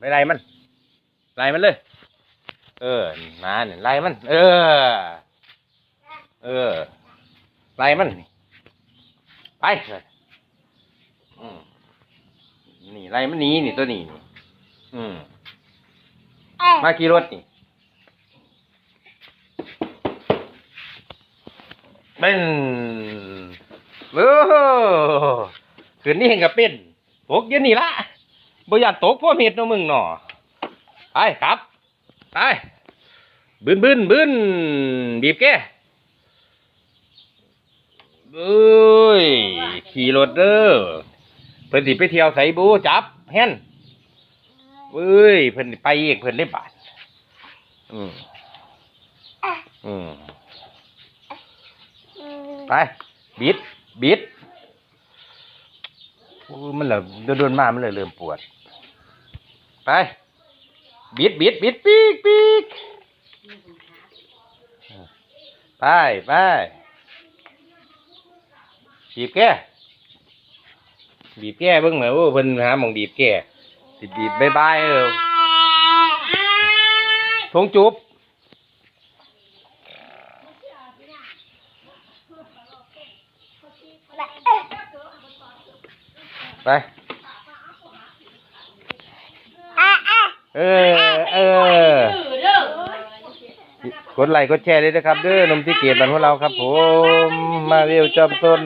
ไปไล่มันไล่มันเลย เออมาเนี่ยไล่มัน เออ เออไล่มันนี่ไปอืมนี่ไล่มันหนีนี่ตัวนี้นี่อืมมาขี่รถนี่เป็นโอ้โหคืนนี้เห็นกับเป็นตกเย็นนี่ละ บ่อยากตกพ่อเม็ดเนาะมึงเนาะไปครับไปบืนบืนบืนบีบแกเอ้ยขี่รถเด้อเพิ่นสิไปเที่ยวไสบูจับแฮนเอ้ยเพิ่นไปเองเพิ่นได้บาทอืมอืมไปบิดบิดมันเหลอโดนมามันเลยเริ่มปวด ไป บิดบิดบิดปีกปีกไปไปบีบแก้บีบแก้เบิ่งเหมือนว่าเพิ่นหาหมองบีบแก้สิบีบบายบายเออทงจุบไป เออ เออ กดไลค์กดแชร์ด้วยนะครับเด้อนมที่เกียรติบันของเราครับ ผม มาเรียวจอมต้น